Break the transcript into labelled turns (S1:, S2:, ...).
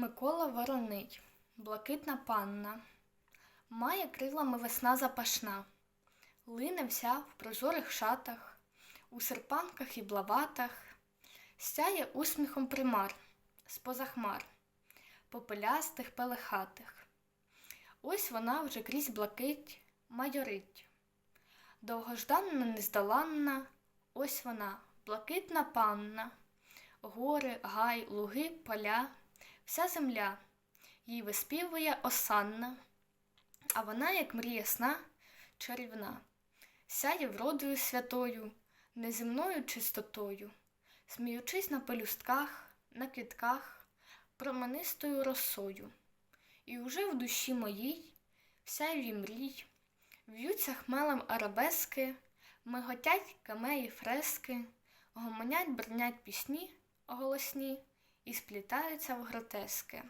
S1: Микола Вороний, блакитна панна, має крилами весна запашна, лине вся в прозорих шатах, у серпанках і блаватах, сяє усміхом примар, споза хмар, попелястих пелехатих. Ось вона вже крізь блакить майорить. Довгожданна, нездоланна, ось вона, блакитна панна, гори, гай, луги, поля, вся земля, їй виспівує осанна, а вона, як мрія сна, чарівна, сяє вродою святою, неземною чистотою, сміючись на пелюстках, на квітках, променистою росою. І уже в душі моїй, всяєві мрій, в'ються хмелем арабески, миготять камеї фрески, гомонять бринять пісні голосні і сплітаються в гротески.